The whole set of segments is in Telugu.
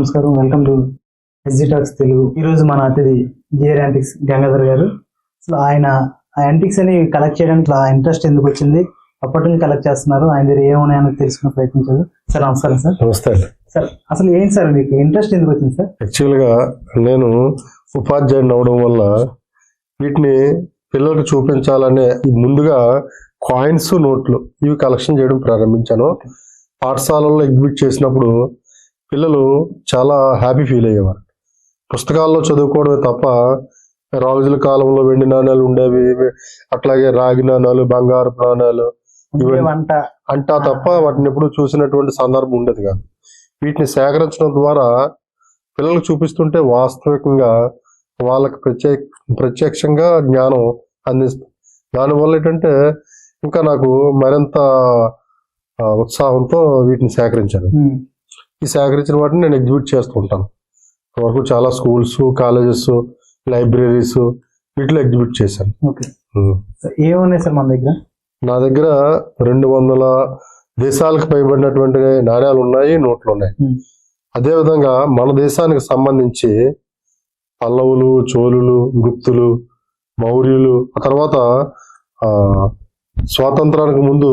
నమస్కారం. Welcome to SG talks Telugu. ఈ రోజు మన అతిథి జిఆర్ యాంటిక్స్ గంగాధర్ గారు. అసలు ఆయన ఆ యాంటిక్స్ అని కలెక్ట్ చేయడానికి ఇంట్రెస్ట్ ఎందుకు వచ్చింది? అప్పటి నుంచి కలెక్ట్ చేస్తున్నారు. ఆయన దగ్గర ఏమున్నాయని తెలుసుకునే ప్రయత్నించారు సార్ నమస్కారం సార్ నమస్తే. సార్ అసలు ఏంటి సార్ మీకు ఇంట్రెస్ట్ ఎందుకు వచ్చింది సార్ యాక్చువల్గా నేను ఉపాధ్యాయుని అవడం వల్ల వీటిని పిల్లలకు చూపించాలనే ముందుగా కాయిన్స్ నోట్లు ఇవి కలెక్షన్ చేయడం ప్రారంభించాను. పాఠశాలల్లో ఎగ్జిబిట్ చేసినప్పుడు పిల్లలు చాలా హ్యాపీ ఫీల్ అయ్యేవారు. పుస్తకాల్లో చదువుకోవడమే తప్ప రాజుల కాలంలో వెండి నాణ్యాలు ఉండేవి అట్లాగే రాగి నాణ్యాలు బంగారు నాణ్యాలు ఉండే ఇవన్నీ- అంటా తప్ప వాటిని ఎప్పుడు చూసినటువంటి సందర్భం ఉండేది కాదు. వీటిని సేకరించడం ద్వారా పిల్లలకు చూపిస్తుంటే వాస్తవికంగా వాళ్ళకి ప్రత్యేక ప్రత్యక్షంగా జ్ఞానం అందిస్తుంది. దానివల్ల ఏంటంటే ఇంకా నాకు మరింత ఉత్సాహంతో వీటిని సేకరించాను. ఈ సేకరించిన వాటిని నేను ఎగ్జిబిట్ చేస్తూ ఉంటాను. వరకు చాలా స్కూల్స్ కాలేజెస్ లైబ్రరీస్ వీటిలో ఎగ్జిబిట్ చేశాను. ఏమున్నాయి సార్ మన దగ్గర? నా దగ్గర రెండు వందల దేశాలకు పైబడినటువంటి నాణ్యాలు ఉన్నాయి నోట్లు ఉన్నాయి. అదేవిధంగా మన దేశానికి సంబంధించి పల్లవులు చోళులు గుప్తులు మౌర్యులు ఆ తర్వాత స్వాతంత్రానికి ముందు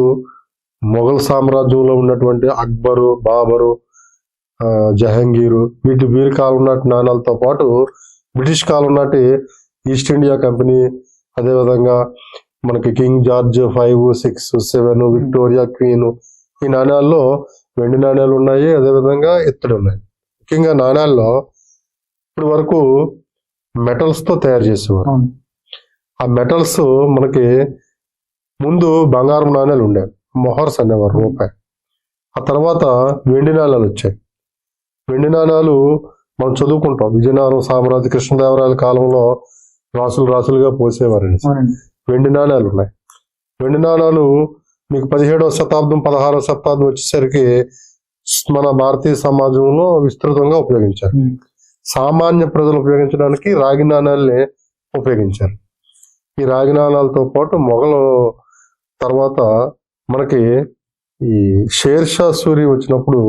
మొఘల్ సామ్రాజ్యంలో ఉన్నటువంటి అక్బరు బాబరు జహంగీరు వీటి వీరి కాలం నాటి నాణాలతో పాటు బ్రిటిష్ కాలం నాటి ఈస్ట్ ఇండియా కంపెనీ అదేవిధంగా మనకి king George five six seven Victoria queen ఈ నాణ్యాల్లో వెండి నాణ్యాలు ఉన్నాయి అదేవిధంగా ఇత్తడి ఉన్నాయి. ముఖ్యంగా నాణ్యాల్లో ఇప్పటి వరకు మెటల్స్తో తయారు చేసేవారు. ఆ మెటల్స్ మనకి ముందు బంగారం నాణ్యాలు ఉండేవి మొహర్స్ అనేవారు రూపాయి. ఆ తర్వాత వెండి నాణ్యాలు వచ్చాయి. వెండి నాణ్యాలు మనం చదువుకుంటాం. విజయనగరం సామ్రాజ్య కృష్ణదేవరాయల కాలంలో రాసులు రాసులుగా పోసేవారండి. వెండి నాణ్యాలు ఉన్నాయి. వెండి నాణ్యాలు మీకు పదిహేడవ శతాబ్దం పదహారవ శతాబ్దం వచ్చేసరికి మన భారతీయ సమాజంలో విస్తృతంగా ఉపయోగించారు. సామాన్య ప్రజలు ఉపయోగించడానికి రాగి నాణ్యాలని ఉపయోగించారు. ఈ రాగి నాణ్యాలతో పాటు మొఘలు తర్వాత మనకి ఈ షేర్ షా సూరి వచ్చినప్పుడు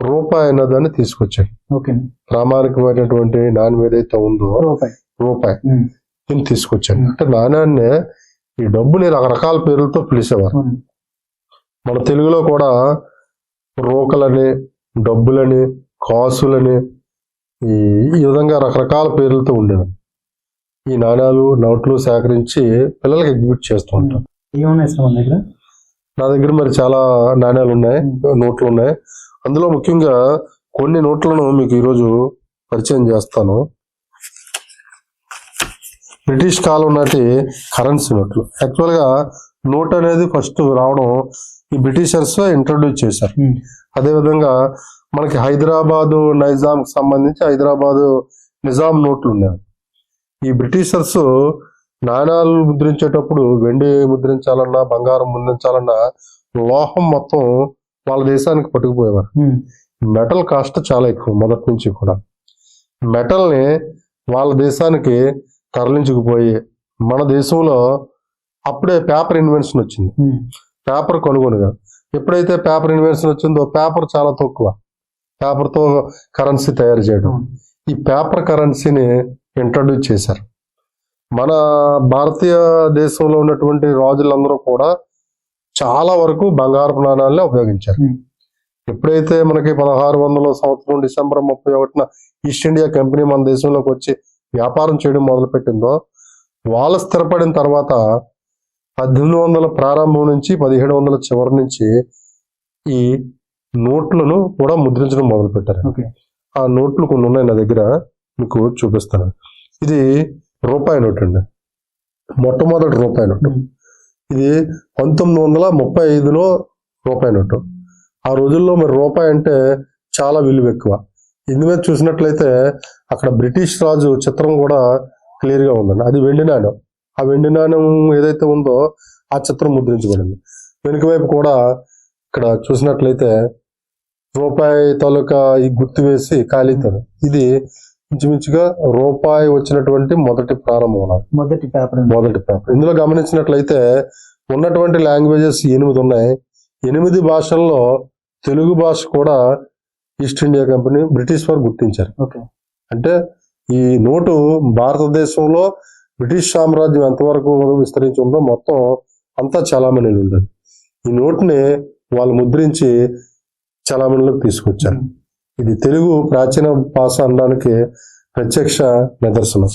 రూపాయి అన్నదాన్ని తీసుకొచ్చాడు ఓకే. ప్రామాణికమైనటువంటి నాణ్యం ఏదైతే ఉందో రూపాయి. దీన్ని తీసుకొచ్చాను. అంటే నాణ్యాన్ని ఈ డబ్బుని రకరకాల పేర్లతో పిలిచేవారు. మన తెలుగులో కూడా రోకలని డబ్బులని కాసులని ఈ ఈ విధంగా రకరకాల పేర్లతో ఉండేవి. ఈ నాణ్యాలు నోట్లు సేకరించి పిల్లలకి ఎగ్జిబిట్ చేస్తూ ఉంటాం ఏమున్నాయి సార్ మన దగ్గర? నా దగ్గర మరి చాలా నాణ్యాలు ఉన్నాయి నోట్లు ఉన్నాయి. అందులో ముఖ్యంగా కొన్ని నోట్లను మీకు ఈరోజు పరిచయం చేస్తాను. బ్రిటిష్ కాలం నాటి కరెన్సీ నోట్లు. యాక్చువల్గా నోట్ అనేది ఫస్ట్ రావడం ఈ బ్రిటిషర్స్ ఇంట్రడ్యూస్ చేశారు. అదేవిధంగా మనకి హైదరాబాదు నైజాంకి సంబంధించి హైదరాబాదు నిజాం నోట్లు ఉన్నాయి. ఈ బ్రిటిషర్స్ నాణాలు ముద్రించేటప్పుడు వెండి ముద్రించాలన్నా బంగారం ముద్రించాలన్నా లోహం మొత్తం వాళ్ళ దేశానికి పట్టుకుపోయేవారు మెటల్ కాస్ట్ చాలా ఎక్కువ మొదటి నుంచి కూడా. మెటల్ని వాళ్ళ దేశానికి తరలించుకుపోయి మన దేశంలో అప్పుడే పేపర్ ఇన్వెన్షన్ వచ్చింది. పేపర్ కొనుగోలుగా. ఎప్పుడైతే పేపర్ ఇన్వెన్షన్ వచ్చిందో పేపర్ చాలా తక్కువ. పేపర్తో కరెన్సీ తయారు చేయడం. ఈ పేపర్ కరెన్సీని ఇంట్రడ్యూస్ చేశారు. మన భారతీయ దేశంలో ఉన్నటువంటి రాజులందరూ కూడా చాలా వరకు బంగారపు నాణాలనే ఉపయోగించారు. ఎప్పుడైతే మనకి పదహారు వందల సంవత్సరం డిసెంబర్ ముప్పై ఒకటిన ఈస్ట్ ఇండియా కంపెనీ మన దేశంలోకి వచ్చి వ్యాపారం చేయడం మొదలుపెట్టిందో వాళ్ళు స్థిరపడిన తర్వాత పద్దెనిమిది వందల ప్రారంభం నుంచి పదిహేడు వందల చివరి నుంచి ఈ నోట్లను కూడా ముద్రించడం మొదలుపెట్టారు. ఆ నోట్లు కొన్ని ఉన్నాయి నా దగ్గర మీకు చూపిస్తాను. ఇది రూపాయి నోట్ అండి మొట్టమొదటి రూపాయి నోట్. ఇది పంతొమ్మిది వందల ముప్పై ఐదులో రూపాయి నోటు. ఆ రోజుల్లో మరి రూపాయి అంటే చాలా విలువ ఎక్కువ. ఇందు మీద చూసినట్లయితే అక్కడ బ్రిటిష్ రాజు చిత్రం కూడా క్లియర్గా ఉందండి. అది వెండి నాణ్యం ఆ వెండి నాణ్యం ఏదైతే ఉందో ఆ చిత్రం ముద్రించబడింది. వెనుక వైపు కూడా ఇక్కడ చూసినట్లయితే రూపాయి తాలూకా ఈ గుర్తు వేసి ఖాళీతో ఇది ఇంచుమించుగా రూపాయి వచ్చినటువంటి మొదటి ప్రారంభం. మొదటి పేపర్ మొదటి పేపర్. ఇందులో గమనించినట్లయితే ఉన్నటువంటి లాంగ్వేజెస్ ఎనిమిది ఉన్నాయి. ఎనిమిది భాషల్లో తెలుగు భాష కూడా ఈస్ట్ ఇండియా కంపెనీ బ్రిటిష్ వారు గుర్తించారు. ఓకే. అంటే ఈ నోటు భారతదేశంలో బ్రిటిష్ సామ్రాజ్యం ఎంతవరకు విస్తరించి ఉందో మొత్తం అంతా చలామణిలో ఉండదు. ఈ నోటుని వాళ్ళు ముద్రించి చలామణిలోకి తీసుకొచ్చారు. ఇది తెలుగు ప్రాచీన భాష అనడానికి ప్రత్యక్ష నిదర్శనం.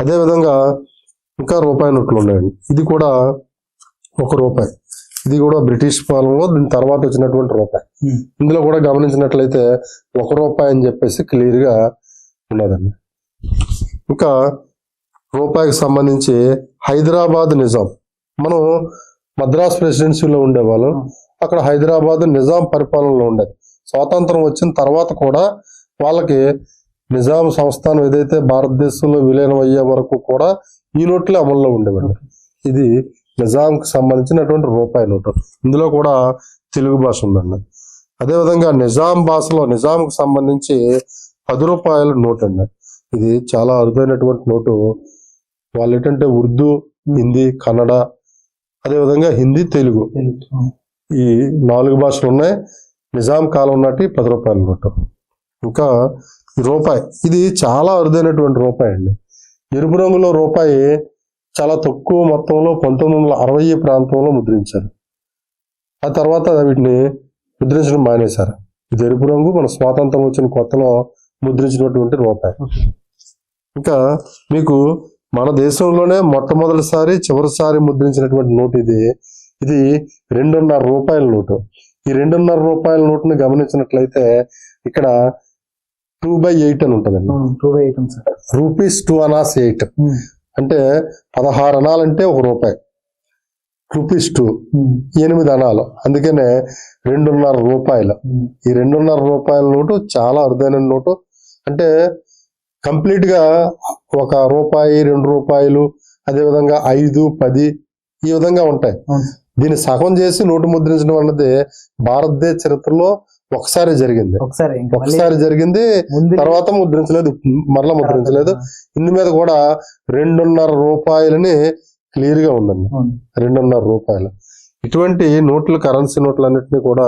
అదేవిధంగా ఇంకా రూపాయి నోట్లు ఉన్నాయండి. ఇది కూడా ఒక రూపాయి. ఇది కూడా బ్రిటిష్ పాలనలో దీని తర్వాత వచ్చినటువంటి రూపాయి. ఇందులో కూడా గమనించినట్లయితే ఒక రూపాయి అని చెప్పేసి క్లియర్గా ఉన్నదండి. ఇంకా రూపాయికి సంబంధించి హైదరాబాద్ నిజాం. మనం మద్రాస్ ప్రెసిడెన్సీలో ఉండేవాళ్ళం. అక్కడ హైదరాబాద్ నిజాం పరిపాలనలో ఉండేది. స్వాతంత్రం వచ్చిన తర్వాత కూడా వాళ్ళకి నిజాం సంస్థానం ఏదైతే భారతదేశంలో విలీనం అయ్యే వరకు కూడా ఈ నోట్లే అమల్లో ఉండేవాళ్ళు ఇది నిజాంకి సంబంధించినటువంటి రూపాయి నోటు. ఇందులో కూడా తెలుగు భాష ఉందండి. అదేవిధంగా నిజాం భాషలో నిజాంకి సంబంధించి పది రూపాయల నోట్ అండి ఇది చాలా అరుదైనటువంటి నోటు. వాళ్ళు ఏంటంటే ఉర్దూ హిందీ కన్నడ అదేవిధంగా హిందీ తెలుగు. ఈ నాలుగు భాషలు ఉన్నాయి. నిజాం కాలం నాటి పది రూపాయల నోటు. ఇంకా రూపాయి ఇది చాలా అరుదైనటువంటి రూపాయి అండి. ఎరుపు రంగులో రూపాయి చాలా తక్కువ మొత్తంలో పంతొమ్మిది వందల అరవై ప్రాంతంలో ముద్రించారు. ఆ తర్వాత వీటిని ముద్రించడం మానేశారు. ఇది ఎరుపు రంగు మన స్వాతంత్రం వచ్చిన కొత్తలో ముద్రించినటువంటి రూపాయి. ఇంకా మీకు మన దేశంలోనే మొట్టమొదటిసారి చివరిసారి ముద్రించినటువంటి నోటు ఇది. ఇది రెండున్నర రూపాయల నోటు. ఈ రెండున్నర రూపాయల నోటుని గమనించినట్లయితే ఇక్కడ టూ బై ఎయిట్ అని ఉంటుందండి. అవును, టూ బై ఎయిట్ ఉంది sir. Rupees two annas eight. అంటే పదహారు అనాలంటే ఒక రూపాయి. Rupees two. ఎనిమిది అనాలు. అందుకనే రెండున్నర రూపాయలు. ఈ రెండున్నర రూపాయల నోటు చాలా అరుదైన నోటు. అంటే కంప్లీట్గా ఒక రూపాయి రెండు రూపాయలు అదేవిధంగా ఐదు పది ఈ విధంగా ఉంటాయి. దీన్ని సగం చేసి నోటు ముద్రించడం అన్నది భారతదేశ చరిత్రలో ఒకసారి జరిగింది. ఒకసారి జరిగింది తర్వాత ముద్రించలేదు మరలా ముద్రించలేదు. ఇందు మీద కూడా రెండున్నర రూపాయలని క్లియర్గా ఉందండి. రెండున్నర రూపాయలు. ఇటువంటి నోట్లు కరెన్సీ నోట్లు అన్నిటిని కూడా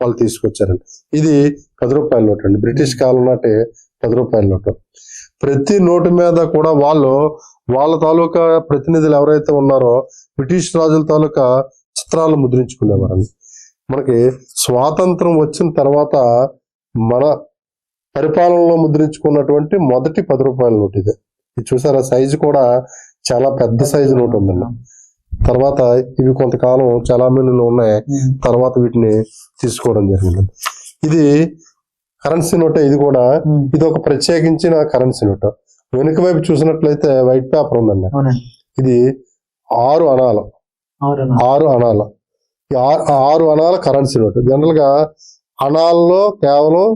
వాళ్ళు తీసుకొచ్చారండి. ఇది పది రూపాయల నోట్ అండి. బ్రిటిష్ కాలం నాటి పది రూపాయల నోటు. ప్రతి నోటు మీద కూడా వాళ్ళు వాళ్ళ తాలూకా ప్రతినిధులు ఎవరైతే ఉన్నారో బ్రిటిష్ రాజుల తాలూకా చిత్రాలు ముద్రించుకునేవారండి మనకి స్వాతంత్రం వచ్చిన తర్వాత మన పరిపాలనలో ముద్రించుకున్నటువంటి మొదటి పది రూపాయల నోట్ ఇది. ఇది చూసారా? సైజు కూడా చాలా పెద్ద సైజు నోట్ ఉందండి. తర్వాత ఇవి కొంతకాలం చలామణిలో ఉన్నాయి. ఉమ్, తర్వాత వీటిని తీసుకోవడం జరిగింది. ఇది కరెన్సీ నోట్. ఇది కూడా ఇది ఒక ప్రత్యేకించిన కరెన్సీ నోట్. వెనుక వైపు చూసినట్లయితే వైట్ పేపర్ ఉందండి. ఇది ఆరు అణాలు. అవును ఆరు అణాలు ఈ ఆరు ఆరు అణాల కరెన్సీ నోట్ జనరల్గా అణాల్లో కేవలం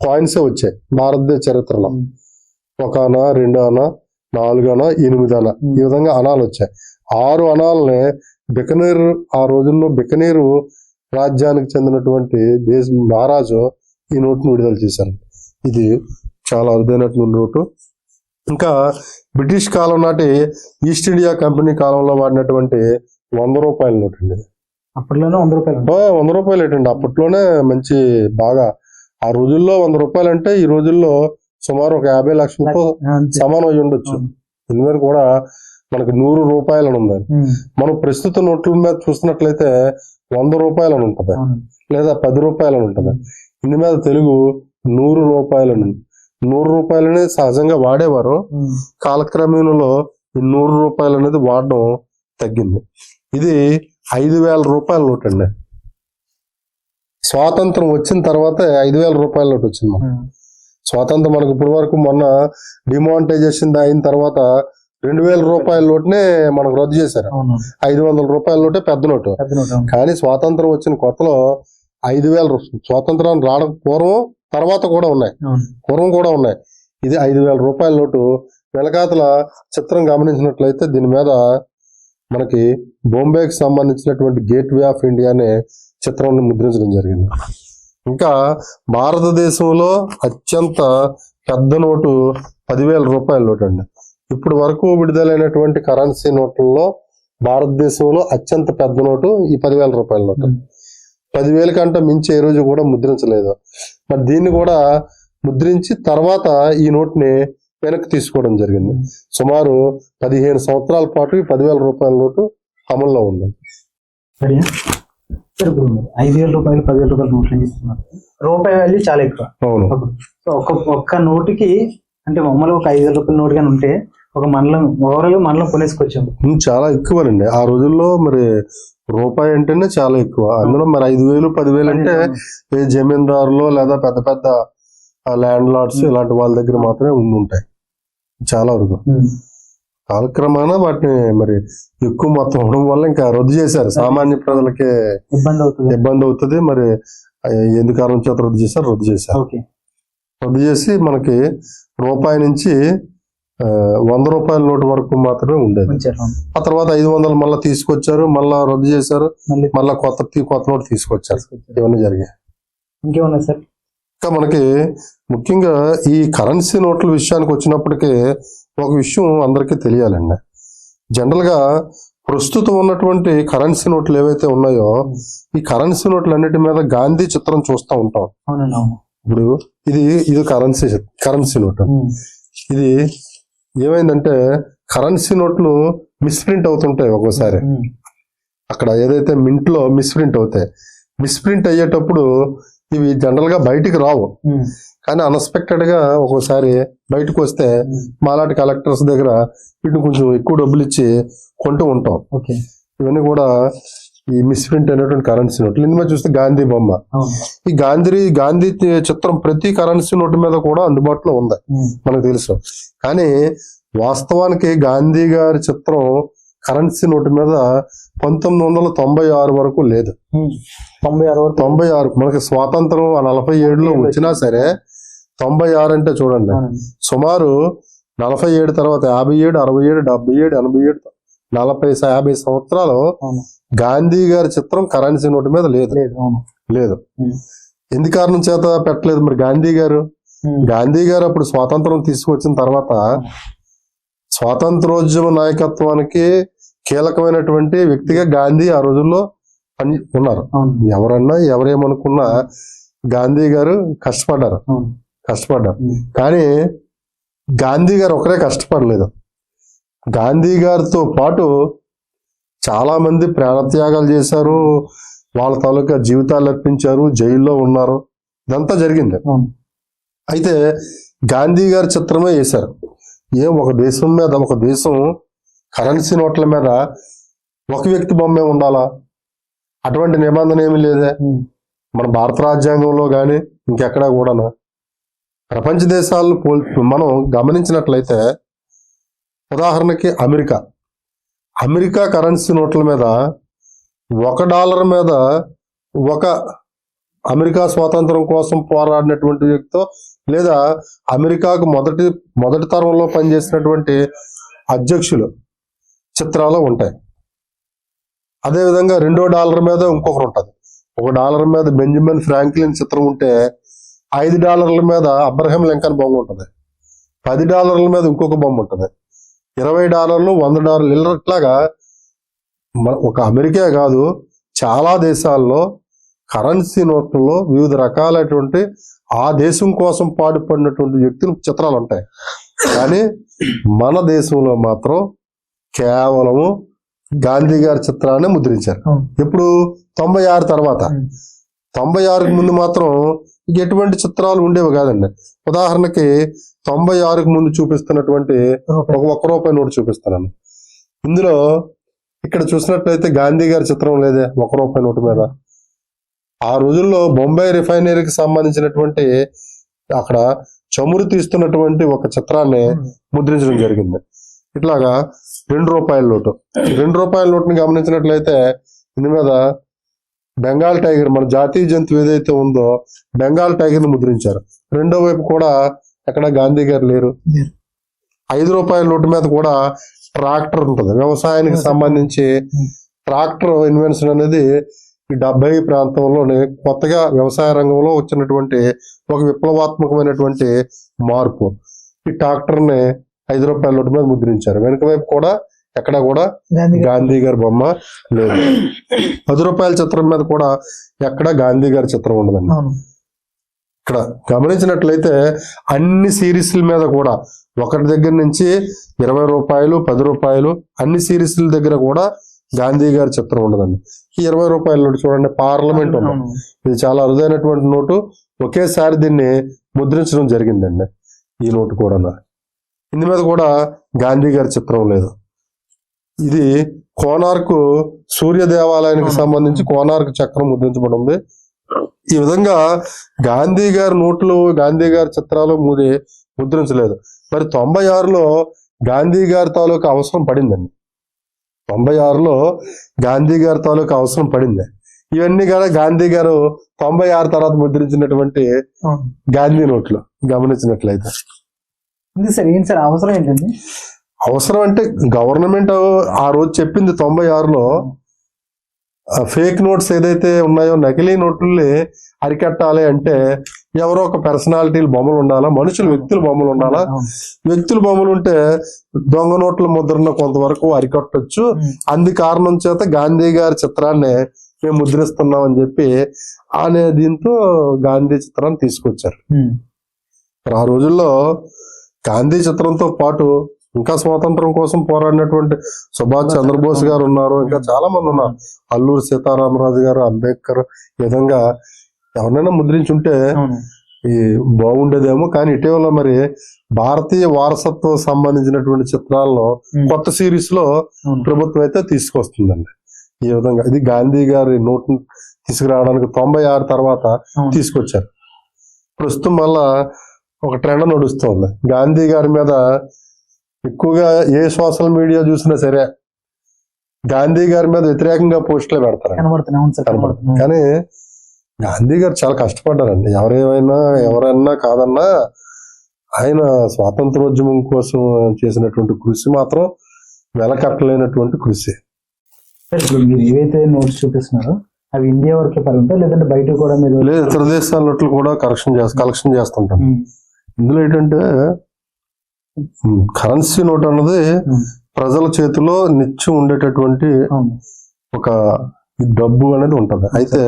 కాయిన్సే వచ్చాయి. భారతదేశ చరిత్రలో. ఒక అణ రెండు అణ నాలుగు అణ ఎనిమిది అణ ఈ విధంగా అణాలు వచ్చాయి. ఆరు అణాలని బికనీరు ఆ రోజుల్లో బికనీరు రాజ్యానికి చెందినటువంటి దేశ మహారాజు ఈ నోటును విడుదల చేశారు. ఇది చాలా అరుదైనటువంటి నోటు. ఇంకా బ్రిటిష్ కాలం నాటి ఈస్ట్ ఇండియా కంపెనీ కాలంలో వాడినటువంటి వంద రూపాయల నోట్ అండి. అప్పట్లోనే వంద రూపాయలు వంద రూపాయలు ఏంటండి? అప్పట్లోనే మంచి బాగా. ఆ రోజుల్లో వంద రూపాయలు అంటే ఈ రోజుల్లో సుమారు ఒక యాభై లక్షలతో. సమానం అయి ఉండొచ్చు. మీద కూడా మనకి నూరు రూపాయలు అని ఉంది మనం ప్రస్తుత నోట్ల మీద చూసినట్లయితే వంద రూపాయలు అని ఉంటుంది. లేదా పది రూపాయలు అని ఉంటుంది. ఇందు మీద తెలుగు నూరు రూపాయలు. నూరు రూపాయలని సహజంగా వాడేవారు. కాలక్రమేణలో ఈ నూరు రూపాయలు అనేది వాడడం తగ్గింది. ఇది ఐదు వేల రూపాయల నోట్ అండి స్వాతంత్రం వచ్చిన తర్వాత ఐదు వేల రూపాయల నోట్ వచ్చింది స్వాతంత్రం మనకు ఇప్పటి వరకు మొన్న డిమానిటైజేషన్ అయిన తర్వాత రెండు వేల రూపాయల నోట్నే మనకు రద్దు చేశారు. ఐదు వందల రూపాయల నోటే పెద్ద నోటు. కానీ స్వాతంత్రం వచ్చిన కొత్తలో ఐదు వేల స్వాతంత్రం రావడం పూర్వం తర్వాత కూడా ఉన్నాయి. పూర్వం కూడా ఉన్నాయి. ఇది ఐదు వేల రూపాయల నోటు. వెనకాతల చిత్రం గమనించినట్లయితే దీని మీద మనకి బొంబేకి సంబంధించినటువంటి గేట్ వే ఆఫ్ ఇండియా అనే చిత్రం ముద్రించడం జరిగింది. ఇంకా భారతదేశంలో అత్యంత పెద్ద నోటు పదివేల రూపాయల నోటు అండి. ఇప్పుడు వరకు విడుదలైనటువంటి కరెన్సీ నోట్లలో భారతదేశంలో అత్యంత పెద్ద నోటు ఈ పదివేల రూపాయల నోటు. పదివేల కంటే మించి ఏ రోజు కూడా ముద్రించలేదు. మరి దీన్ని కూడా ముద్రించి తర్వాత ఈ నోట్ని వెనక్కి తీసుకోవడం జరిగింది. సుమారు పదిహేను సంవత్సరాల పాటు ఈ పదివేల రూపాయల నోటు అమల్లో ఉంది. ఐదు వేల రూపాయలు పదివేల రూపాయలు నోట్లు ఇస్తున్నారు రూపాయి వాల్యూ చాలా ఎక్కువ. అవును. సో ఒక్క ఒక్క నోటుకి అంటే మామూలుగా ఒక ఐదు వేల రూపాయల నోటు కానీ ఉంటే ఒక మండలం ఓవరాల్ మండలం కొనేసుకొచ్చాము. చాలా ఎక్కువనండి. ఆ రోజుల్లో మరి రూపాయి అంటేనే చాలా ఎక్కువ. అందులో మరి ఐదు వేలు పదివేలు అంటే జమీందారులు లేదా పెద్ద పెద్ద ల్యాండ్ లార్డ్స్ ఇలాంటి వాళ్ళ దగ్గర మాత్రమే ఉండి ఉంటాయి చాలా వరకు. కాలక్రమాన వాటిని మరి ఎక్కువ మొత్తం అవడం వల్ల ఇంకా రద్దు చేశారు. సామాన్య ప్రజలకి ఇబ్బంది అవుతుంది. ఇబ్బంది అవుతుంది. మరి ఎందుకు కారణం చేత రద్దు చేశారు? రద్దు చేశారు. రద్దు చేసి మనకి రూపాయి నుంచి వంద రూపాయల నోటు వరకు మాత్రమే ఉండేది. ఆ తర్వాత ఐదు వందలు మళ్ళీ తీసుకొచ్చారు. మళ్ళా రద్దు చేశారు. మళ్ళీ కొత్త తీ- కొత్త నోటు తీసుకొచ్చారు. ఇవన్నీ జరిగాయి. ఇంకేమున్నాయి సార్? ఇంకా మనకి ముఖ్యంగా ఈ కరెన్సీ నోట్ల విషయానికి వచ్చినప్పటికీ ఒక విషయం అందరికీ తెలియాలండి. జనరల్గా ప్రస్తుతం ఉన్నటువంటి కరెన్సీ నోట్లు ఏవైతే ఉన్నాయో ఈ కరెన్సీ నోట్లు అన్నిటి మీద గాంధీ చిత్రం చూస్తూ ఉంటాం. ఇప్పుడు ఇది ఇది కరెన్సీ కరెన్సీ నోట్. ఇది ఏమైందంటే కరెన్సీ నోట్లు మిస్ప్రింట్ అవుతుంటాయి ఒక్కోసారి. అక్కడ ఏదైతే మింట్లో మిస్ప్రింట్ అవుతాయి. మిస్ప్రింట్ అయ్యేటప్పుడు ఇవి జనరల్గా బయటికి రావు. కానీ అన్ఎక్స్పెక్టెడ్గా ఒక్కోసారి బయటకు వస్తే. మాలాంటి కలెక్టర్స్ దగ్గర వీటిని కొంచెం ఎక్కువ డబ్బులు ఇచ్చి కొంటూ ఉంటాం. ఓకే. ఇవన్నీ కూడా ఈ మిస్ప్రింట్ అనేటువంటి కరెన్సీ నోట్లు ఇందులో చూస్తే గాంధీ బొమ్మ. ఈ గాంధీ గాంధీ చిత్రం ప్రతి కరెన్సీ నోటు మీద కూడా అందుబాటులో ఉంది. మనకు తెలుసు. కానీ వాస్తవానికి గాంధీ గారి చిత్రం కరెన్సీ నోటు మీద పంతొమ్మిది వందల తొంభై ఆరు వరకు లేదు. తొంభై ఆరు వరకు తొంభై ఆరు మనకి స్వాతంత్రం ఆ నలభై ఏడులో వచ్చినా సరే తొంభై ఆరు అంటే చూడండి. సుమారు నలభై ఏడు తర్వాత యాభై ఏడు అరవై ఏడు డెబ్బై ఏడు ఎనభై ఏడు నలభై యాభై సంవత్సరాలు గాంధీ గారి చిత్రం కరెన్సీ నోటు మీద లేదు. లేదు. ఎందు కారణం చేత పెట్టలేదు మరి గాంధీ గారు. గాంధీ గారు అప్పుడు స్వాతంత్రం తీసుకొచ్చిన తర్వాత స్వాతంత్రోద్యమ నాయకత్వానికి కీలకమైనటువంటి వ్యక్తిగా గాంధీ ఆ రోజుల్లో పని ఉన్నారు. ఎవరన్నా ఎవరేమనుకున్నా గాంధీ గారు కష్టపడ్డారు. కష్టపడ్డారు. కానీ గాంధీ గారు ఒకరే కష్టపడలేదు. గాంధీ గారితో పాటు చాలా మంది ప్రాణత్యాగాలు చేశారు. వాళ్ళ తాలూకా జీవితాలు అర్పించారు. జైల్లో ఉన్నారు. ఇదంతా జరిగింది. అయితే గాంధీ గారి చిత్రమే వేశారు. ఏ ఒక దేశం మీద ఒక దేశం కరెన్సీ నోట్ల మీద ఒక వ్యక్తి బొమ్మే ఉండాలా? అటువంటి నిబంధన ఏమీ లేదే. మన భారత రాజ్యాంగంలో కానీ ఇంకెక్కడా కూడాను? ప్రపంచ దేశాలను పోల్ మనం గమనించినట్లయితే ఉదాహరణకి అమెరికా. అమెరికా కరెన్సీ నోట్ల మీద ఒక డాలర్ మీద ఒక అమెరికా స్వాతంత్రం కోసం పోరాడినటువంటి వ్యక్తితో లేదా అమెరికాకు మొదటి మొదటి తరంలో పనిచేసినటువంటి అధ్యక్షులు చిత్రాలు ఉంటాయి. అదేవిధంగా రెండో డాలర్ మీద ఇంకొకరు ఉంటుంది. ఒక డాలర్ మీద బెంజమిన్ ఫ్రాంక్లిన్ చిత్రం ఉంటే ఐదు డాలర్ల మీద అబ్రహం లింకన్ బొమ్మ ఉంటుంది. పది డాలర్ల మీద ఇంకొక బొమ్మ ఉంటుంది. ఇరవై డాలర్లు వంద డాలర్లు ఇలా ఇట్లాగా మన ఒక అమెరికా కాదు చాలా దేశాల్లో కరెన్సీ నోట్లలో వివిధ రకాలైనటువంటి ఆ దేశం కోసం పాటుపడినటువంటి వ్యక్తులు చిత్రాలు ఉంటాయి. కానీ మన దేశంలో మాత్రం కేవలము గాంధీ గారి చిత్రాన్ని ముద్రించారు. ఇప్పుడు తొంభై ఆరు తర్వాత. తొంభై ఆరుకి ముందు మాత్రం ఎటువంటి చిత్రాలు ఉండేవి కాదండి. ఉదాహరణకి తొంభై ఆరుకు ముందు చూపిస్తున్నటువంటి. ఒక ఒక్క రూపాయి నోటు చూపిస్తున్నాను. ఇందులో ఇక్కడ చూసినట్లయితే గాంధీ గారి చిత్రం లేదే ఒక రూపాయి నోటు మీద. ఆ రోజుల్లో బొంబాయి రిఫైనరీకి సంబంధించినటువంటి అక్కడ చమురు తీస్తున్నటువంటి ఒక చిత్రాన్ని ముద్రించడం జరిగింది. ఇట్లాగా రెండు రూపాయల నోటు రెండు రూపాయల నోటుని గమనించినట్లయితే దీని మీద బెంగాల్ టైగర్ మన జాతీయ జంతువు ఏదైతే ఉందో బెంగాల్ టైగర్ని ముద్రించారు. రెండో వైపు కూడా ఎక్కడ గాంధీ గారు లేరు. ఐదు రూపాయల నోటు మీద కూడా ట్రాక్టర్ ఉంటుంది. వ్యవసాయానికి సంబంధించి ట్రాక్టర్ ఇన్వెన్షన్ అనేది ఈ డెబ్బై ప్రాంతంలోనే కొత్తగా వ్యవసాయ రంగంలో వచ్చినటువంటి ఒక విప్లవాత్మకమైనటువంటి మార్పు. ఈ ట్రాక్టర్ని ఐదు రూపాయల నోటు మీద ముద్రించారు. వెనుక వైపు కూడా ఎక్కడ కూడా గాంధీ గారు బొమ్మ లేదు. పది రూపాయల చిత్రం మీద కూడా ఎక్కడ గాంధీ గారి చిత్రం ఉండదండి. ఇక్కడ గమనించినట్లయితే అన్ని సిరీస్ల మీద కూడా ఒకటి దగ్గర నుంచి ఇరవై రూపాయలు పది రూపాయలు అన్ని సిరీస్ల దగ్గర కూడా గాంధీ గారి చిత్రం ఉండదండి. ఈ ఇరవై రూపాయల నోటు చూడండి పార్లమెంట్ ఉంది. అవును. ఇది చాలా అరుదైనటువంటి నోటు. ఒకేసారి దీన్ని ముద్రించడం జరిగిందండి. ఈ నోటు కూడా ఇందు మీద కూడా గాంధీ గారి చిత్రం లేదు. ఇది కోనార్కు సూర్య దేవాలయానికి. సంబంధించి కోనార్కు చక్రం ముద్రించబడి ఉంది. ఈ విధంగా గాంధీ గారి నోట్లు గాంధీ గారి చిత్రాలు ముది ముద్రించలేదు. మరి తొంభై ఆరులో గాంధీ గారి తాలూకు అవసరం పడిందండి. తొంభై ఆరులో గాంధీ గారి తాలూకు అవసరం పడింది. ఇవన్నీ కూడా గాంధీ గారు తొంభై ఆరు తర్వాత ముద్రించినటువంటి. గాంధీ నోట్లు గమనించినట్లయితే. ఉంది సార్ ఏంటి సార్ అవసరం ఏంటండి? అవసరం అంటే గవర్నమెంట్ ఆ రోజు చెప్పింది తొంభై ఆరులో ఫేక్ నోట్స్ ఏదైతే ఉన్నాయో నకిలీ నోట్లని అరికట్టాలి అంటే ఎవరో ఒక పర్సనాలిటీలు బొమ్మలు ఉండాలా మనుషులు వ్యక్తుల బొమ్మలు ఉండాలా. వ్యక్తుల బొమ్మలు ఉంటే దొంగ నోట్ల ముద్రను కొంతవరకు అరికట్టొచ్చు. అందు కారణం చేత గాంధీ గారి చిత్రాన్ని మేము ముద్రిస్తున్నాం అని చెప్పి అనే దీంతో గాంధీ చిత్రాన్ని తీసుకొచ్చారు. ఆ రోజుల్లో గాంధీ చిత్రంతో పాటు ఇంకా స్వాతంత్రం కోసం పోరాడినటువంటి సుభాష్ చంద్రబోస్ గారు ఉన్నారు ఇంకా చాలా మంది ఉన్నారు అల్లూరి సీతారామరాజు గారు అంబేద్కర్ ఈ విధంగా ఎవరినైనా ముద్రించుంటే. ఈ బాగుండేదేమో కానీ ఇటీవల మరి భారతీయ వారసత్వం సంబంధించినటువంటి చిత్రాలను ఉమ్. కొత్త సిరీస్లో. ప్రభుత్వం అయితే తీసుకొస్తుందండి ఈ విధంగా ఇది గాంధీ గారి నోట్ తీసుకురావడానికి తొంభై ఆరు తర్వాత. తీసుకొచ్చారు ప్రస్తుతం మళ్ళా ఒక ట్రెండ్ నడుస్తుంది. గాంధీ గారి మీద ఎక్కువగా ఏ సోషల్ మీడియా చూసినా సరే గాంధీ గారి మీద వ్యతిరేకంగా పోస్టులు పెడతారు కానీ గాంధీ గారు చాలా కష్టపడ్డారండి. ఎవరేమైనా ఎవరన్నా కాదన్నా ఆయన స్వాతంత్రోద్యమం కోసం చేసినటువంటి కృషి మాత్రం వెలకట్టలేనటువంటి కృషి. ఇప్పుడు మీరు ఏవైతే నోట్స్ చూపిస్తున్నారో అవి ఇండియా వరకే పరిమితం లేదంటే బయట కూడా మీరు లేదు ఇతర దేశాల నోట్లు కూడా కరెక్షన్ చేస్తా కలెక్షన్ చేస్తుంటాం. ఇందులో ఏంటంటే కరెన్సీ నోట్ అన్నది. ప్రజల చేతిలో నిత్యం ఉండేటటువంటి ఒక డబ్బు అనేది ఉంటది. అయితే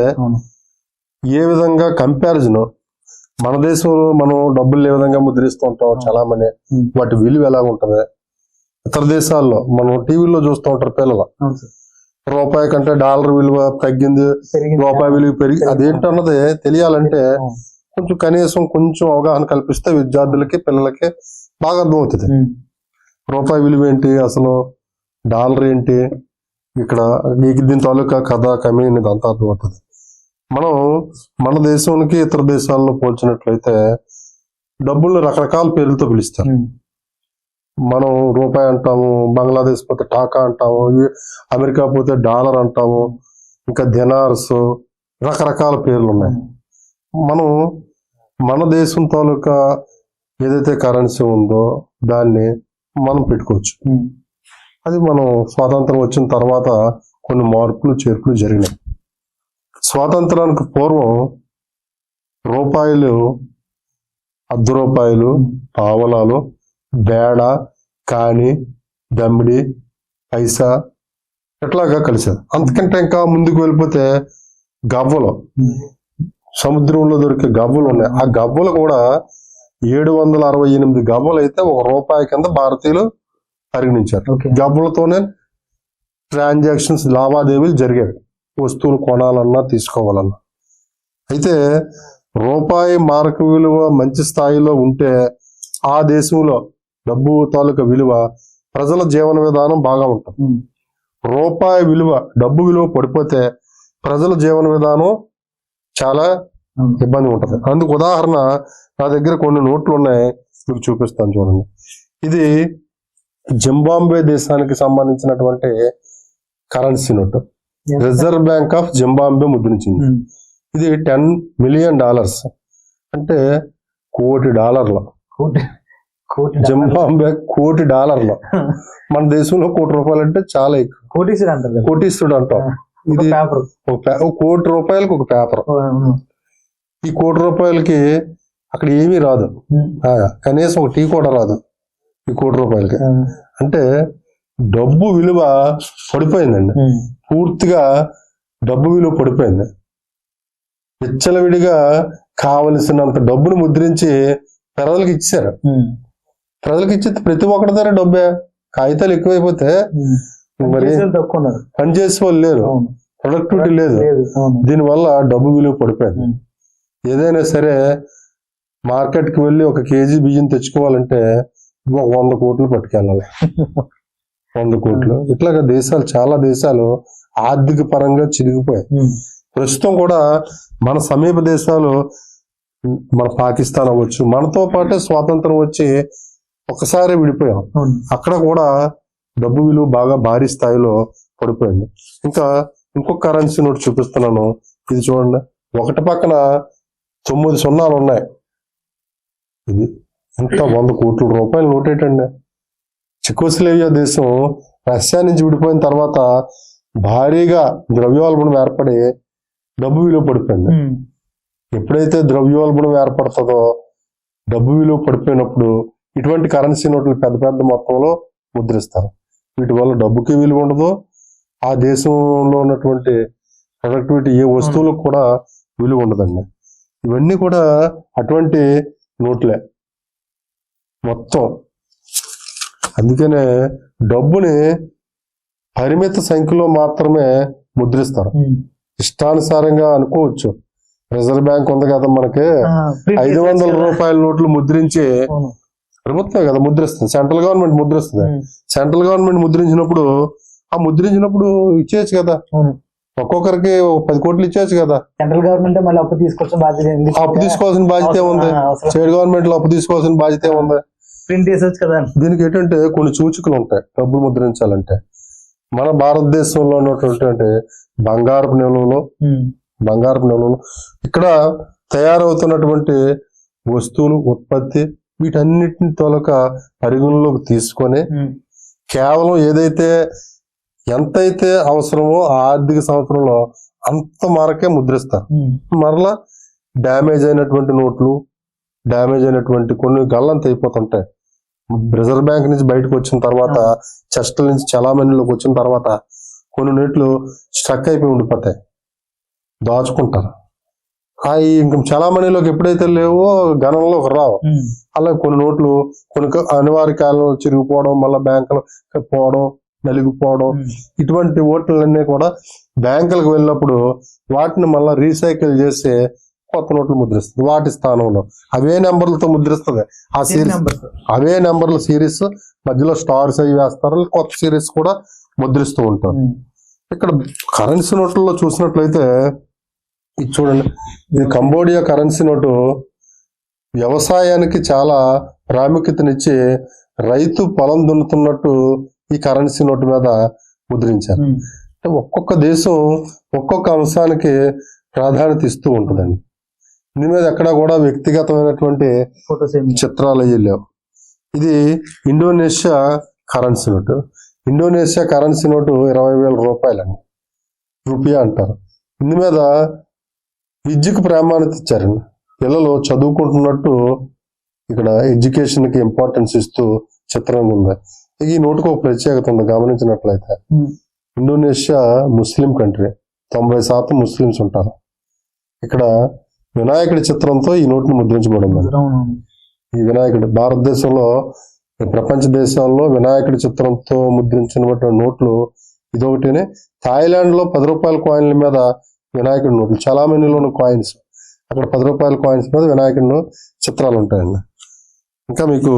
ఏ విధంగా కంపారిజన్ మన దేశంలో మనం డబ్బులు ఏ విధంగా ముద్రిస్తూ ఉంటాం చలామణి. వాటి విలువ ఎలా ఉంటది? ఇతర దేశాల్లో మనం టీవీలో చూస్తూ ఉంటారు పిల్లలు. రూపాయి కంటే డాలర్ విలువ తగ్గింది రూపాయి విలువ పెరిగి అదేంటన్నది తెలియాలంటే. కొంచెం కనీసం కొంచెం అవగాహన కల్పిస్తే విద్యార్థులకి పిల్లలకి బాగా అర్థమవుతుంది. రూపాయి విలువ ఏంటి అసలు డాలర్ ఏంటి ఇక్కడ దీని తాలూకా కథ కమి అనేది అంతా అర్థమవుతుంది. మనం మన దేశానికి ఇతర దేశాల్లో పోల్చినట్లయితే డబ్బులు రకరకాల పేర్లతో పిలుస్తారు. మనం రూపాయి అంటాము బంగ్లాదేశ్ పోతే టాకా అంటాము అమెరికా పోతే డాలర్ అంటాము ఇంకా దినార్స్ రకరకాల పేర్లు ఉన్నాయి. మనం మన దేశం తాలూకా ఏదైతే కరెన్సీ ఉందో దాన్ని మనం పెట్టుకోవచ్చు. అది మనం స్వాతంత్రం వచ్చిన తర్వాత కొన్ని మార్పులు చేర్పులు జరిగినాయి. స్వాతంత్రానికి పూర్వం రూపాయలు అర్ధ రూపాయలు పావలాలు బేడ కాని దమ్మిడి పైసా ఇట్లాగా కలిసారు అంతకంటే ఇంకా ముందుకు వెళ్ళిపోతే గవ్వలు. సముద్రంలో దొరికే గవ్వలు ఉన్నాయి. ఆ గవ్వలు కూడా ఏడు వందల అరవై ఎనిమిది గవ్వలు అయితే ఒక రూపాయి కింద భారతీయులు పరిగణించారు. ఓకే. గవ్వలతోనే ట్రాన్సాక్షన్స్ లావాదేవీలు జరిగేవి వస్తువులు కొనాలన్నా తీసుకోవాలన్నా. అయితే రూపాయి మార్క విలువ మంచి స్థాయిలో ఉంటే ఆ దేశంలో డబ్బు తాలూకా విలువ ప్రజల జీవన విధానం బాగా ఉంటుంది. రూపాయి విలువ డబ్బు విలువ పడిపోతే ప్రజల జీవన విధానం చాలా. ఇబ్బంది ఉంటుంది. అందుకు ఉదాహరణ నా దగ్గర కొన్ని నోట్లు ఉన్నాయి మీకు చూపిస్తాను చూడండి. ఇది జింబాంబే దేశానికి సంబంధించినటువంటి currency note. Reserve bank of Zimbabwe ముద్రించింది um. ఇది టెన్ మిలియన్ డాలర్స్. అంటే కోటి డాలర్లు. జింబాంబే కోటి డాలర్లు. మన దేశంలో కోటి రూపాయలు అంటే చాలా ఎక్కువ. కోటీశ్వరు అంటారు కోటీస్తుడు అంటాం. ఒక ఇది ఒక కోటి రూపాయలకు ఒక పేపర్. ఈ కోటి రూపాయలకి అక్కడ ఏమీ రాదు. కనీసం ఒక టీ కూడా రాదు ఈ కోటి రూపాయలకి. అంటే డబ్బు విలువ పడిపోయిందండి. పూర్తిగా డబ్బు విలువ పడిపోయింది. విచ్చలవిడిగా కావలసినంత డబ్బును ముద్రించి ప్రజలకు ఇచ్చారు. ప్రజలకు ఇచ్చి ప్రతి ఒక్కరి దగ్గర డబ్బే. కాగితాలు ఎక్కువైపోతే. మరి పనిచేసేవాళ్ళు తక్కువ ఉన్నారు పని చేసే వాళ్ళు లేరు. ప్రొడక్టివిటీ లేదు. దీనివల్ల డబ్బు విలువ పడిపోయింది. ఏదైనా సరే మార్కెట్కి వెళ్ళి ఒక కేజీ బియ్యం తెచ్చుకోవాలంటే ఒక వంద కోట్లు పట్టుకెళ్ళాలి. వంద కోట్లు. ఇట్లాగా దేశాలు చాలా దేశాలు ఆర్థిక పరంగా చిరిగిపోయాయి. ప్రస్తుతం కూడా మన సమీప దేశాలు మన పాకిస్తాన్ అవ్వచ్చు మనతో పాటే స్వాతంత్రం వచ్చి ఒకసారి విడిపోయాం. అక్కడ కూడా డబ్బు విలువ బాగా భారీ స్థాయిలో పడిపోయింది. ఇంకా ఇంకొక కరెన్సీ నోట్ చూపిస్తున్నాను. ఇది చూడండి. ఒకటి పక్కన తొమ్మిది సున్నాలు ఉన్నాయి. ఇది ఎంత వంద కోట్ల రూపాయల నోట్ ఏంటండి చెకోస్లేవియా దేశం రష్యా నుంచి విడిపోయిన తర్వాత భారీగా ద్రవ్యోల్బణం ఏర్పడి డబ్బు విలువ పడిపోయింది. ఎప్పుడైతే ద్రవ్యోల్బణం ఏర్పడుతుందో డబ్బు విలువ పడిపోయినప్పుడు ఇటువంటి కరెన్సీ నోట్లు పెద్ద పెద్ద మొత్తంలో ముద్రిస్తారు. వీటి వల్ల డబ్బుకి విలువ ఉండదు. ఆ దేశంలో ఉన్నటువంటి ప్రొడక్టివిటీ ఏ వస్తువులకు కూడా విలువ ఉండదండి. ఇవన్నీ కూడా అటువంటి నోట్లే. మొత్తం. అందుకనే డబ్బుని పరిమిత సంఖ్యలో మాత్రమే ముద్రిస్తారు. ఇష్టానుసారంగా అనుకోవచ్చు. రిజర్వ్ బ్యాంక్ ఉంది కదా మనకి. ఐదు వందల. రూపాయల నోట్లు ముద్రించి ప్రభుత్వం కదా ముద్రిస్తుంది. సెంట్రల్ గవర్నమెంట్ ముద్రిస్తుంది. సెంట్రల్ గవర్నమెంట్ ముద్రించినప్పుడు ఆ ముద్రించినప్పుడు ఇచ్చేయచ్చు కదా. ఒక్కొక్కరికి ఒక పది కోట్లు ఇచ్చేయచ్చు కదా. సెంట్రల్ గవర్నమెంట్ మళ్ళీ అప్పు తీసుకొచ్చిన బాధ్యత? అప్పు తీసుకోవాల్సిన బాధ్యత అవసరం. స్టేట్ గవర్నమెంట్లో అప్పు తీసుకోవాల్సిన బాధ్యత ఏముంది? ప్రింట్ చేసొచ్చు కదా. దీనికి ఏంటంటే కొన్ని సూచికలు ఉంటాయి. డబ్బులు ముద్రించాలంటే. మన భారతదేశంలో ఉన్నటువంటి బంగారపు నిల్వలు బంగారపు నిల్వలు ఇక్కడ తయారవుతున్నటువంటి వస్తువులు ఉత్పత్తి వీటన్నిటిని తొలక పరిగణలోకి తీసుకొని కేవలం ఏదైతే ఎంతైతే అవసరమో ఆ ఆర్థిక సంవత్సరంలో అంత మేరకే ముద్రిస్తారు. మరలా డ్యామేజ్ అయినటువంటి నోట్లు డ్యామేజ్ అయినటువంటి కొన్ని గల్లంత అయిపోతుంటాయి. రిజర్వ్ బ్యాంక్ నుంచి బయటకు వచ్చిన తర్వాత చెస్ట్ల నుంచి చలామణిలోకి వచ్చిన తర్వాత కొన్ని నోట్లు స్ట్రక్ అయిపోయి ఉండిపోతాయి. దాచుకుంటారు. అవి ఇంక చలామణిలోకి ఎప్పుడైతే లేవో గణంలోకి రావు. అలా కొన్ని నోట్లు కొన్ని అనివార్య కాలంలో చిరిగిపోవడం మళ్ళీ బ్యాంకులు పోవడం నలిగిపోవడం ఇటువంటి ఓట్లన్నీ కూడా బ్యాంకులకు వెళ్ళినప్పుడు వాటిని మళ్ళీ రీసైకిల్ చేసి కొత్త నోట్లు ముద్రిస్తుంది. వాటి స్థానంలో. అవే నెంబర్లతో ముద్రిస్తుంది. ఆ సిరీస్. అవే నెంబర్ల సిరీస్ మధ్యలో స్టార్స్ అవి వేస్తారు. కొత్త సిరీస్ కూడా ముద్రిస్తూ ఉంటారు. ఇక్కడ కరెన్సీ నోట్లలో చూసినట్లయితే ఇది చూడండి. ఇది కంబోడియా కరెన్సీ నోటు వ్యవసాయానికి చాలా ప్రాముఖ్యతనిచ్చి రైతు పొలం దున్నుతున్నట్టు ఈ కరెన్సీ నోటు మీద ముద్రించారు. అంటే ఒక్కొక్క దేశం ఒక్కొక్క అంశానికి ప్రాధాన్యత ఇస్తూ ఉంటుందండి. దీని మీద ఎక్కడా కూడా వ్యక్తిగతమైనటువంటి చిత్రాలు అయ్యి లేవు. ఇది Indonesia currency note. Indonesia currency note ఇరవై వేల రూపాయలండి. రూపియా అంటారు. ఇందు మీద విద్యకు ప్రామాణ్యత ఇచ్చారండి పిల్లలు చదువుకుంటున్నట్టు ఇక్కడ ఎడ్యుకేషన్కి ఇంపార్టెన్స్ ఇస్తూ చిత్రంగా ఉంది. ఈ నోటుకు ఒక ప్రత్యేకత ఉంది గమనించినట్లయితే. Indonesia Muslim country. తొంభై శాతం ముస్లిమ్స్ ఉంటారు. ఇక్కడ వినాయకుడి చిత్రంతో ఈ నోటును ముద్రించబడింది. ఈ వినాయకుడు భారతదేశంలో ప్రపంచ దేశాల్లో వినాయకుడి చిత్రంతో ముద్రించినటువంటి నోట్లు ఇదొకటినే. థాయిలాండ్లో పది రూపాయల కాయిన్ల మీద వినాయకుడి నోట్లు. చలామణిలోని కాయిన్స్ అక్కడ పది రూపాయల కాయిన్స్ మీద వినాయకుడి చిత్రాలు ఉంటాయండి. ఇంకా మీకు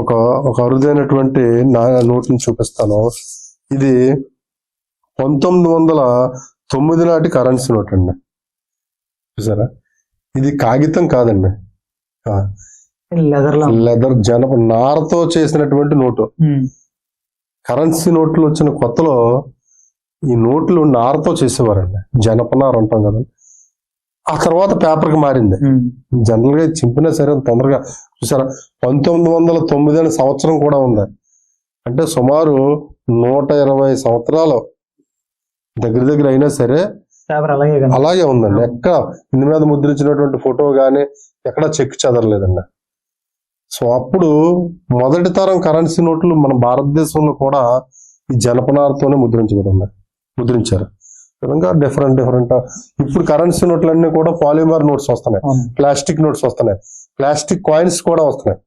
ఒక ఒక అరుదైనటువంటి నా నోట్ని చూపిస్తాను. ఇది పంతొమ్మిది వందల తొమ్మిది నాటి కరెన్సీ నోట్ అండి. చూసారా? ఇది కాగితం కాదండి. లెదర్ జనప నారతో చేసినటువంటి నోటు. కరెన్సీ నోట్లు వచ్చిన కొత్తలో ఈ నోట్లు నారతో చేసేవారండి. జనపనార అంటాం కదా. ఆ తర్వాత పేపర్కి మారింది. జనరల్గా చింపినా సరే తొందరగా చూసారా పంతొమ్మిది వందల తొమ్మిది అనే సంవత్సరం కూడా ఉంది. అంటే సుమారు నూట ఇరవై సంవత్సరాలు దగ్గర దగ్గర అయినా సరే అలాగే ఉందండి. ఎక్కడ ఇందు మీద ముద్రించినటువంటి ఫోటో గానీ ఎక్కడ చెక్ చెదరలేదండి. సో అప్పుడు మొదటి తరం కరెన్సీ నోట్లు మన భారతదేశంలో కూడా ఈ జనపనారతోనే ముద్రించబడి ఉన్నాయి ముద్రించారు. విధంగా డిఫరెంట్ డిఫరెంట్ ఇప్పుడు కరెన్సీ నోట్లన్నీ కూడా పాలిమర్ నోట్స్ వస్తున్నాయి. ప్లాస్టిక్ నోట్స్ వస్తున్నాయి. ప్లాస్టిక్ కాయిన్స్ కూడా వస్తున్నాయి.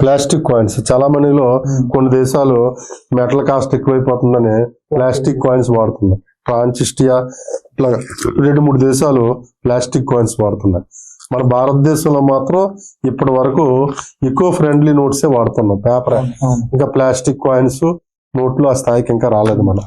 ప్లాస్టిక్ కాయిన్స్ చాలా మనీలో కొన్ని దేశాలు మెటల్ కాస్ట్ ఎక్కువైపోతుందని ప్లాస్టిక్ కాయిన్స్ వాడుతున్నాయి ట్రాన్సిస్టియా ఇట్లా రెండు మూడు దేశాలు ప్లాస్టిక్ కాయిన్స్ వాడుతున్నాయి. మన భారతదేశంలో మాత్రం ఇప్పటి వరకు ఎక్కువ ఫ్రెండ్లీ నోట్సే వాడుతున్నాం. పేపర్ ఇంకా ప్లాస్టిక్ కాయిన్స్ నోట్లు ఆ స్థాయికి ఇంకా రాలేదు మనం.